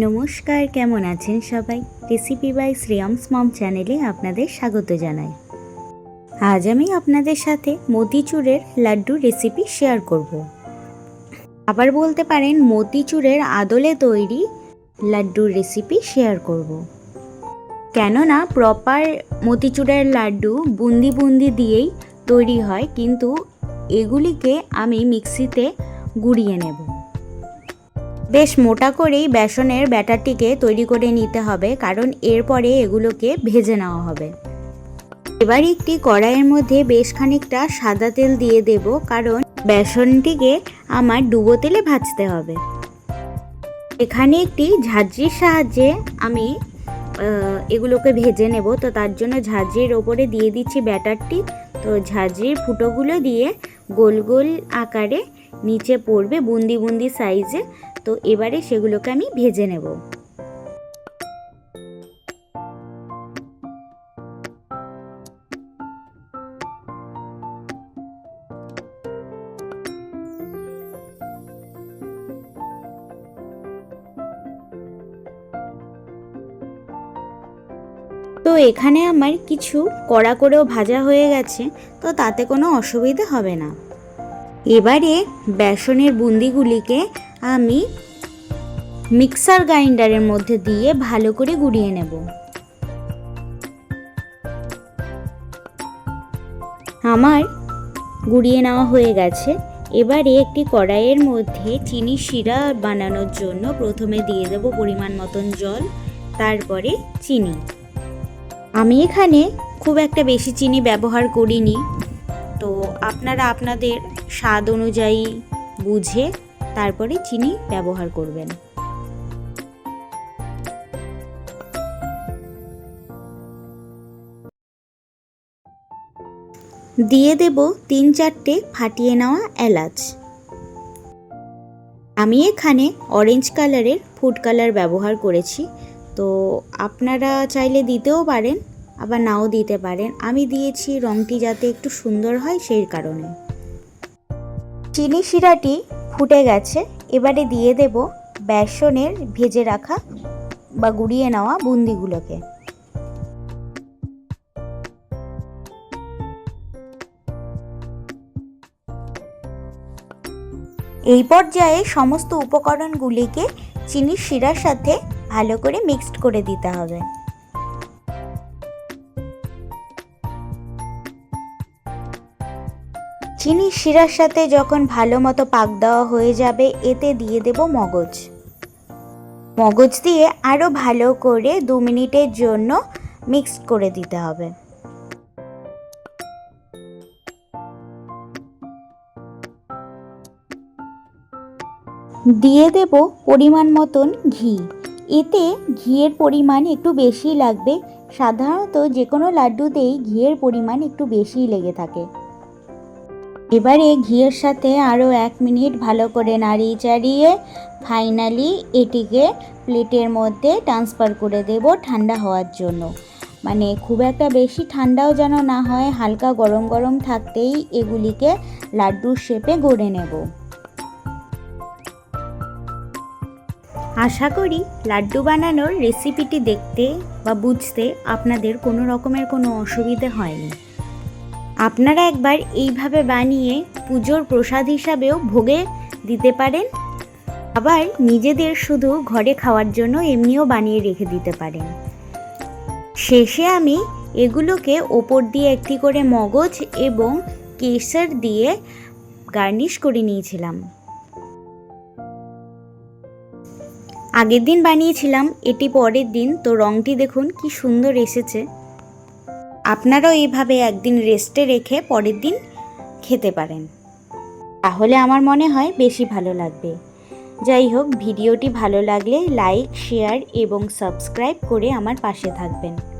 নমস্কার, কেমন আছেন সবাই? রেসিপি বাই শ্রেয়ামস মম চ্যানেলে আপনাদের স্বাগত জানাই। আজ আমি আপনাদের সাথে মতিচুরের লাড্ডু রেসিপি শেয়ার করব। আবার বলতে পারেন, মতিচুরের আদলে তৈরি লাড্ডুর রেসিপি শেয়ার করব। কেননা প্রপার মতিচুরের লাড্ডু বুন্দি বুন্দি দিয়েই তৈরি হয়, কিন্তু এগুলিকে আমি মিক্সিতে গুঁড়িয়ে নেব। বেশ মোটা করেই বেসনের ব্যাটারটিকে তৈরি করে নিতে হবে, কারণ এরপরে এগুলোকে ভেজে নেওয়া হবে। এবার একটি কড়াইয়ের মধ্যে বেশ খানিকটা সাদা তেল দিয়ে দেব, কারণ বেসনটিকে আমার ডুবো তেলে ভাজতে হবে। এখানে একটি ঝাঁঝরির সাহায্যে আমি এগুলোকে ভেজে নেব। তো তার জন্য ঝাঁঝরির ওপরে দিয়ে দিচ্ছি ব্যাটারটি। তো ঝাঁঝরির ফুটোগুলো দিয়ে গোল গোল আকারে নিচে পড়বে বুন্দি বুন্দি সাইজে। তো এবারে সেগুলোকে আমি ভেজে নেব। তো এখানে আমার কিছু কড়া করেও ভাজা হয়ে গেছে, তো তাতে কোনো অসুবিধা হবে না। এবারে বেসনের বুন্দিগুলিকে আমি মিক্সার গ্রাইন্ডারের মধ্যে দিয়ে ভালো করে গুঁড়িয়ে নেব। আমার গুঁড়িয়ে নেওয়া হয়ে গেছে। এবারে একটি কড়াইয়ের মধ্যে চিনি শিরা বানানোর জন্য প্রথমে দিয়ে দেব পরিমাণ মতন জল, তারপরে চিনি। আমি এখানে খুব একটা বেশি চিনি ব্যবহার করিনি। তো আপনারা আপনাদের স্বাদ অনুযায়ী বুঝে তারপরে চিনি ব্যবহার করবেন। দিয়ে দেব তিন চারটে ফাটিয়ে নেওয়া এলাচ। আমি এখানে অরেঞ্জ কালারের ফুড কালার ব্যবহার করেছি। তো আপনারা চাইলে দিতেও পারেন, আবার নাও দিতে পারেন। আমি দিয়েছি রঙটি যাতে একটু সুন্দর হয় সেই কারণে। চিনি শিরাটি ফুটে গেছে। এবারে দিয়ে দেব বেসনের ভেজে রাখা বা গুড়িয়ে নেওয়া বুন্দিগুলোকে। এই পর্যায়ে সমস্ত উপকরণগুলিকে চিনির শিরার সাথে ভালো করে মিক্সড করে দিতে হবে। চিনির শিরার সাথে যখন ভালো মতো পাক দেওয়া হয়ে যাবে, এতে দিয়ে দেব মগজ। মগজ দিয়ে আরও ভালো করে দু মিনিটের জন্য মিক্সড করে দিতে হবে। দিয়ে দেব পরিমাণ মতন ঘি। এতে ঘিয়ের পরিমাণ একটু বেশি লাগবে। সাধারণত যে কোনো লাড্ডুতেই ঘিয়ের পরিমাণ একটু বেশিই লেগে থাকে। এবারে ঘিয়ের সাথে আরও এক মিনিট ভালো করে নাড়িয়ে চাড়িয়ে ফাইনালি এটিকে প্লেটের মধ্যে ট্রান্সফার করে দেব ঠান্ডা হওয়ার জন্য। মানে খুব একটা বেশি ঠান্ডাও যেন না হয়, হালকা গরম গরম থাকতেই এগুলিকে লাড্ডুর শেপে গড়ে নেব। আশা করি লাড্ডু বানানোর রেসিপিটি দেখতে বা বুঝতে আপনাদের কোনো রকমের কোনো অসুবিধে হয়নি। আপনারা একবার এইভাবে বানিয়ে পুজোর প্রসাদ হিসাবেও ভোগে দিতে পারেন। আবার নিজেদের শুধু ঘরে খাওয়ার জন্য এমনিও বানিয়ে রেখে দিতে পারেন। শেষে আমি এগুলোকে ওপর দিয়ে একটি করে মগজ এবং কেশর দিয়ে গার্নিশ করে নিয়েছিলাম। আগের দিন বানিয়েছিলাম, এটি পরের দিন। তো রঙটি দেখুন, কি সুন্দর এসেছে। আপনারাও এইভাবে একদিন রেস্টে রেখে পরের দিন খেতে পারেন। তাহলে আমার মনে হয় বেশি ভালো লাগবে। যাই হোক, ভিডিওটি ভালো লাগলে লাইক শেয়ার এবং সাবস্ক্রাইব করে আমার পাশে থাকবেন।